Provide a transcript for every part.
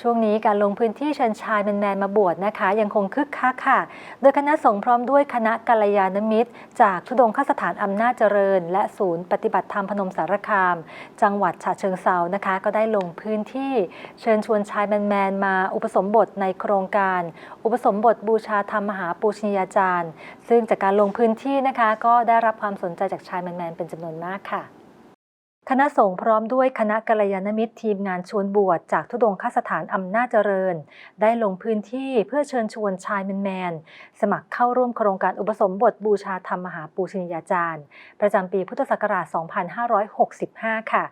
ช่วงนี้การลงพื้นที่เชิญชายแมนๆมาบวชนะคะ ยังคงคึกคักค่ะ โดยคณะสงฆ์พร้อมด้วยคณะกัลยาณมิตร จากทุดงคสถานอำนาจเจริญ และศูนย์ปฏิบัติธรรมพนมสารคาม จังหวัดฉะเชิงเซานะคะ ก็ได้ลงพื้นที่เชิญชวนชายแมนๆมาอุปสมบทในโครงการ อุปสมบทบูชาธรรมมหาปูชนียาจารย์ ซึ่งจากการลงพื้นที่นะคะ ก็ได้รับความสนใจจากชายแมนๆเป็นจำนวนมากค่ะ คณะสงฆ์พร้อมด้วยคณะกัลยาณมิตรทีมงานชวนบวชจากทุดงคสถานอำนาจเจริญ ได้ลงพื้นที่เพื่อเชิญชวนชายแมนๆสมัครเข้าร่วมโครงการอุปสมบทบูชาธรรมมหาปูชนียาจารย์ ประจำปีพุทธศักราช 2565 ค่ะ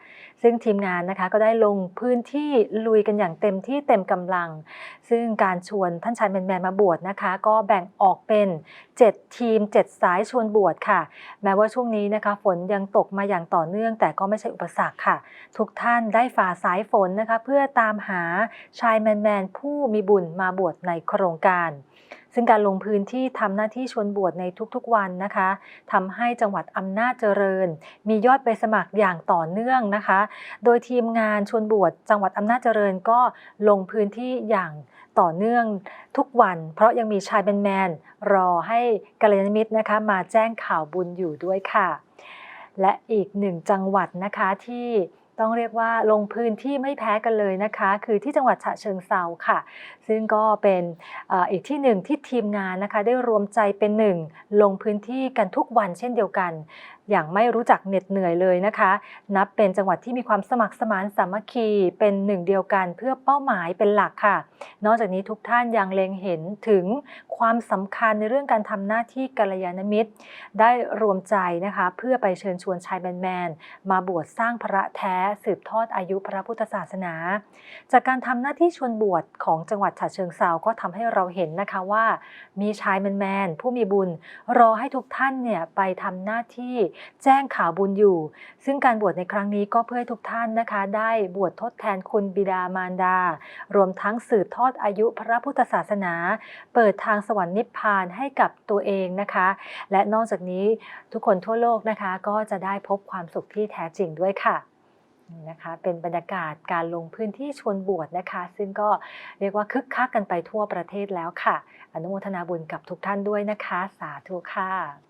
ซึ่งทีมงานนะคะก็ได้ลงพื้นที่ลุยกันอย่างเต็มที่เต็มกำลัง ซึ่งการชวนท่านชายแมนๆมาบวชนะคะ ก็แบ่งออกเป็น 7 ทีม 7 สายชวนบวชค่ะ แม้ว่าช่วงนี้นะคะฝนยังตกมาอย่างต่อเนื่องแต่ก็ไม่ใช่อุปสรรคค่ะ ทุกท่านได้ฝ่าสายฝนนะคะ เพื่อตามหาชายแมนๆ ผู้มีบุญมาบวชในโครงการซึ่งการลงพื้นที่ทำหน้าที่ชวนบวชในทุกๆวันนะคะทำให้จังหวัดอำนาจเจริญ มียอดไปสมัครอย่างต่อเนื่องนะคะ โดยทีมงานชวนบวชจังหวัดอำนาจเจริญก็ลงพื้นที่อย่างต่อเนื่องทุกวัน เพราะยังมีชายแมนๆรอให้กัลยาณมิตรนะคะ มาแจ้งข่าวบุญอยู่ด้วยค่ะ และอีกหนึ่งจังหวัดนะคะที่ต้องเรียกว่าลงพื้นที่ไม่แพ้กันเลยนะคะ คือที่จังหวัดฉะเชิงเซาค่ะ ซึ่งก็เป็นออีกที่หนึ่งที่ทีมงานนะคะ ได้รวมใจเป็นหนึ่งลงพื้นที่กันทุกวันเช่นเดียวกัน อย่างไม่รู้จักเหน็ดเหนื่อยเลยนะคะ นับเป็นจังหวัดที่มีความสมัครสมานสามัคคีเป็นหนึ่งเดียวกันเพื่อเป้าหมายเป็นหลักค่ะ นอกจากนี้ทุกท่านยังเล็งเห็นถึงความสำคัญในเรื่องการทำหน้าที่กัลยาณมิตร ได้รวมใจนะคะ เพื่อไปเชิญชวนชายแมนๆมาบวชสร้างพระแท้สืบทอดอายุพระพุทธศาสนา จากการทำหน้าที่ชวนบวชของจังหวัดฉะเชิงเซาก็ทำให้เราเห็นนะคะว่า มีชายแมนๆผู้มีบุญ รอให้ทุกท่านเนี่ยไปทำหน้าที่แจ้งข่าวบุญอยู่ ซึ่งการบวชในครั้งนี้ก็เพื่อให้ทุกท่านนะคะ ได้บวชทดแทนคุณบิดามารดา รวมทั้งสืบทอดอายุพระพุทธศาสนา เปิดทางสวรรค์นิพพานให้กับตัวเองนะคะ และนอกจากนี้ทุกคนทั่วโลกนะคะก็จะได้พบความสุขที่แท้จริงด้วยค่ะนี่นะคะเป็นบรรยากาศการลงพื้นที่ชวนบวชนะคะ ซึ่งก็เรียกว่าคึกคักกันไปทั่วประเทศแล้วค่ะ อนุโมทนาบุญกับทุกท่านด้วยนะคะ สาธุค่ะ